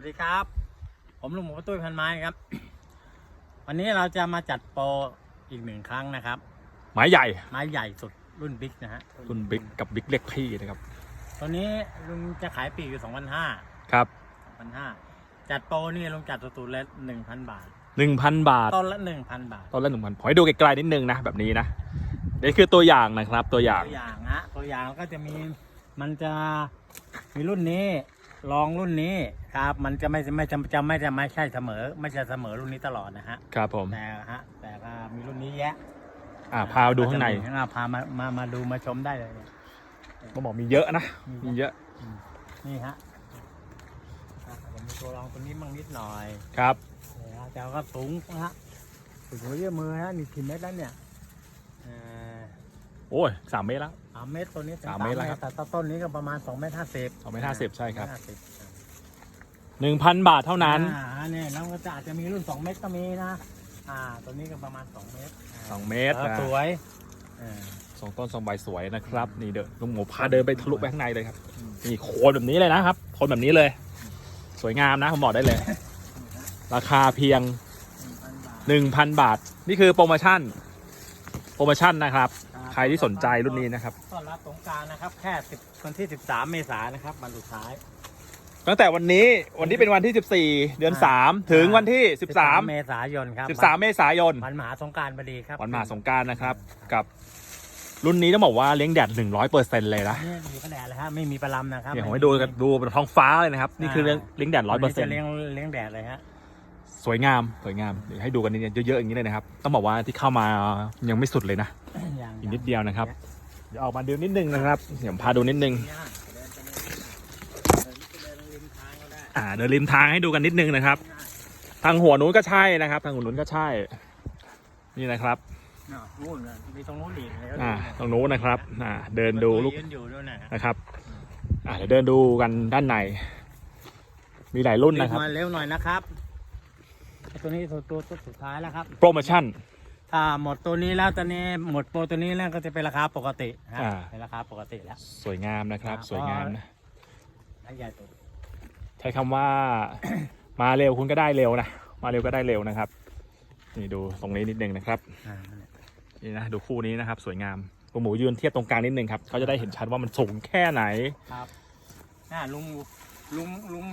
วัสดีครับ ผมลุงหมูตุ้ยพันไม้ครับ วันนี้เราจะมาจัดโปรอีกหนึ่งครั้งนะครับ ไม้ใหญ่ ไม้ใหญ่สุดรุ่นบิ๊กนะฮะรุ่นบิ๊กกับบิ๊กเล็กพี่นะครับตัวนี้ลุงจะขายปีกอยู่2,500ครับ2,500จัดโปรนี่ลุงจัดสูตรละ1,000บาทหนึ่งพันบาทต้นละ1,000บาทต้นละหนึ่งพันขอให้ดูไกลๆนิดนึงนะแบบนี้นะนี่คือตัวอย่างนะครับ ตัวอย่างตัวอย่างฮะตัวอย่างก็จะมีมันจะมีรุ่นนี้ ลองรุ่นนี้ครับ มันจะไม่ไม่จะจะไม่จะไม่ใช่เสมอ ไม่ใช่เสมอรุ่นนี้ตลอดนะฮะครับผมแต่ฮะแต่ก็มีรุ่นนี้แยะอ่าพาดูข้างในอ่าพามามามาดูมาชมได้เลยเนี่ยต้องบอกมีเยอะนะมีเยอะนี่ฮะอะผมมีตัวรองตัวนี้มั่งนิดหน่อยครับนี่ฮะแต่ก็สูงนะฮะสูงหัวเยื่อมือฮะนี่กี่เมตรแล้วเนี่ยเอ่อ โอ้ยสามเมตรแล้ว สามเมตรตัวนี้ป็นสามเมตรแล้วครับ แต่ต้นนี้ก็ประมาณสองเมตรห้าสิบสองเมตรห้าสิบใช่ครับห้าสิบหนึ่งพันบาทเท่านั้นอ่าเนี่ยแล้วก็จะอาจจะมีรุ่นสองเมตรก็มีนะอ่าตัวนี้ก็ประมาณสองเมตราสองเมตรออนะสวยเออ สองต้นสองใบสวยนะครับ นี่เด้อลุงหมูพาเดินไปทะลุไปข้างในเลยครับนี่โคนแบบนี้เลยนะครับโคนแบบนี้เลย สวยงามนะผมบอกได้เลย ราคาเพียง หนึ่งพันบาท1,000บาทนี่คือโปรโมชั่น โปรโมชั่นนะครับค รับใครที่สนใจรุ่นนี้นะครับต้อนรับสงกรารนะครับ แค่10วันที่ 13 เมษายนนะครับวันสุดท้าย ตั้งแต่วันนี้วันนี้เป็นวันที่ 14 เดือน3ถึงวันที่เมษายนครับ13 13 เมษายน วันมหาสงกรารพอดีครับวันมหาสงกรารนะครับ กับรุ่นนี้ต้องบอกว่าเลี้ยงแดด 100%เลยนะนี่มีกระแดดเลยฮะไม่มีปลาลำนะครับเนี่ยผมให้ดูกันดูบนท้องฟ้าเลยนะครับ นี่คือเลี้ยงเลี้ยงแดดวันนี้จะเลี้ย100%งเลี้ยงแดดเลยฮะสวยงามสวยงามเดี๋ยวให้ดูกันเยอะๆอย่างนี้เลยนะครับ ต้องบอกว่าที่เข้ามายังไม่สุดเลยนะ อย่างอีกนิดเดียวนะครับ เดี๋ยวออกมาดูนิดนึงนะครับเดี๋ยวผมพาดูนิดนึงเนี่ยเดินไปเลยเดินริมทางก็ได้อ่าเดินริมทางให้ดูกันนิดนึงนะครับ ทางหัวนู้นก็ใช่นะครับ ทางหัวนู้นก็ใช่ นี่นะครับน่ะนู่นน่ะมีตรงนู้นอีกเลยอ่าตรงนู้นนะครับ อ่า เดินดูลูกยืนอยู่ด้วยนะฮะนะครับ อ่าเดี๋ยวเดินดูกันด้านใน มีหลายรุ่นนะครับมาเร็วหน่อยนะครับไอ้ตัวนี้ตัวตัวตัวสุดท้ายแล้วครับ โปรโมชั่น ถ้าหมดตัวนี้แล้วตอนนี้หมดโปรตัวนี้แล้วก็จะเป็นราคาปกติฮะอ่า เป็นราคาปกติแล้ว สวยงามนะครับ ครับ สวยงามนะให้ใหญ่ตัวใช้คำว่า มาเร็วคุณก็ได้เร็วนะ มาเร็วก็ได้เร็วนะครับ นี่ดูตรงนี้นิดนึงนะครับ อ่านี่นะดูคู่นี้นะครับ สวยงามตัวหมูยืนเทียบตรงกลางนิดนึงครับเขาจะได้เห็นชัดว่ามันสูงแค่ไหน ครับน่าลุงลุงลุง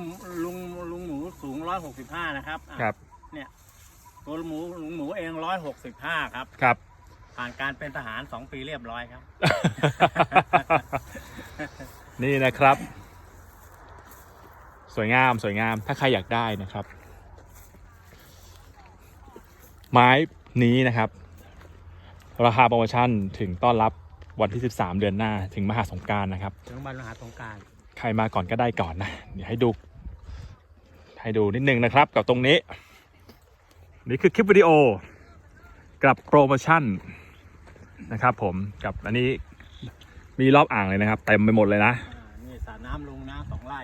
ลุงลุงหมูสูงร้อยหกสิบห้านะครับอะครับ ตัวหมูลุงหมูเองร้อยหกสิบห้าครับ ครับ ผ่านการเป็นทหารสองปีเรียบร้อยครับ นี่นะครับ สวยงามสวยงามถ้าใครอยากได้นะครับ ไม้นี้นะครับ ราคาโปรโมชั่นถึงต้อนรับวันที่ 13 เดือนหน้า ถึงมหาสงกรารนะครับ ถึงวันมหาสงกรารใครมาก่อนก็ได้ก่อนนะ เดี๋ยวให้ดู ให้ดูนิดนึงนะครับ กับตรงนี้ นี่คือคลิปวิดีโอกับโปรโมชั่นนะครับผมกับอันนี้มีรอบอ่างเลยนะครับเต็มไปหมดเลยนะอ่านี่สระน้ำลงนะสองไร่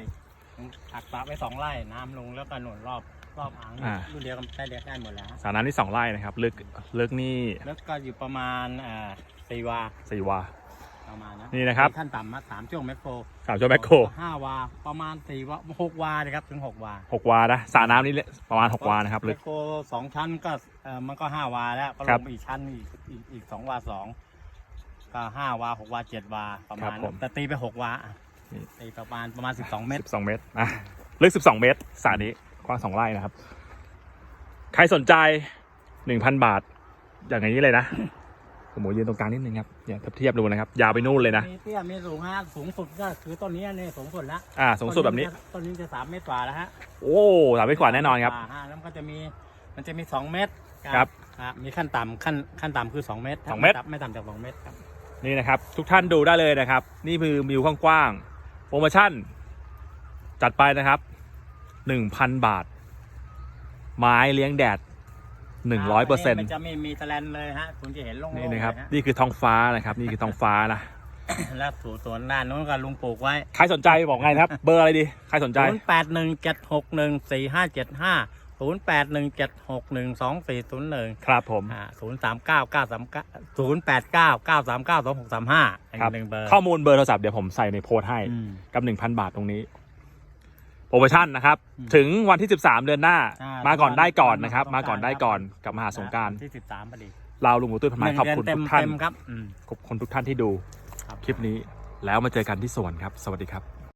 ถักสระไว้สองไร่น้ำลงแล้วก็หนุนรอบรอบอ่างอ่า รุ่นเดียวกันได้เรียกได้หมดแล้วสระน้ำที่สองไร่นะครับลึกลึกนี่แล้วก็อยู่ประมาณอ่าสี่วาสี่วา ประมาณนะนี่นะครับขั้นต่ำมาสามช่วงแมคโครสามชั่วแมคโครห้าวาประมาณสี่วาหกวาเลยครับถึงหกวาหกวานะสระน้ำนี่ประมาณหกวานะครับลึแมกคโครสองชั้นก็เออมันก็ห้าวาแล้วก็คลรับงไปอีกชั้นอีกอีกอีกสองวาสองก็ห้าวาหกวาเจ็ดวาประมาณครับผมแต่ตีไปหกวาอะนี่ตีประมาณประมาณสิบสองเมตรสิบสองเมตรอะลึกสิบสองเมตรสระนี้กว้างสองไร่นะครับ ใครสนใจหนึ่งพันบาท อย่างนี้เลยนะ ผมหมูยืนตรงกลางนิดนึงครับเนี่ยเทียบดูนะครับ ยาวไปนู่นเลยนะ มีเตี้ยมีสูงฮะสูงสุดก็คือต้นนี้เนี่ยสูงสุดละอ่าสูงสุดแบบนี้ต้นนี้จะสามเมตรกว่าแล้วฮะโอ้สามเมตรกว่าแน่นอนครับาฮะแล้วมันก็จะมีมันจะมีสองเมตรครับอะมีขั้นต่ำขั้นขั้นต่ำคือสองเมตรสองเมตรถ้าไม่ต่ำจากสองเมตรครับนี่นะครับ ทุกท่านดูได้เลยนะครับ นี่คือวิวกว้างๆโปรโมชั่น จัดไปนะครับหนึ่งพันบาท ไม้เลี้ยงแดด หนึ่งร้อยเปอร์เซ็นต์มันจะไม่มีแสลนเลยฮะคุณจะเห็นโล่งๆนี่นะครับเลยฮนี่คือท้องฟ้านะครับ นี่คือท้องฟ้านะแล้วสวนสวนด้านนู้นก็ลุงปลูกไว้ ใครสนใจบอกไงนะครับ เบอร์อะไรดี ใครสนใจศูนย์แปดหนึ่งเจ็ดหกหนึ่งสี่ห้าเจ็ดห้าศูนย์แปดหนึ่งเจ็ดหกหนึ่งสองสี่ศูนย์หนึ่งครับผมอ่าศูนย์สามเก้าเก้าสามเก้าศูนย์แปดเก้าเก้าสามเก้าสองหกสามห้าอีครับกหนึ่งเบอร์ ข้อมูลเบอร์โทรศัพท์เดี๋ยวผมใส่ในโพสต์ให้อืมกับ1,000บาทตรงนี้ โปรโมชั่นนะครับ อืมถึงวันที่ 13 เดือนหน้าใช่มาก่อนได้ก่อนนะครับสงกรานต์มาก่อนได้ก่อนกับมหาสงกรารที่สิบสามพอดีเราลุงหมูตุ้ยพันไม้หนึ่งขอบเดือนคุณเต็มทุกท่านเต็มครับอืม ขอบคุณทุกท่านที่ดูครับ คลิปนี้แล้วมาเจอกันที่สวนครับ สวัสดีครับ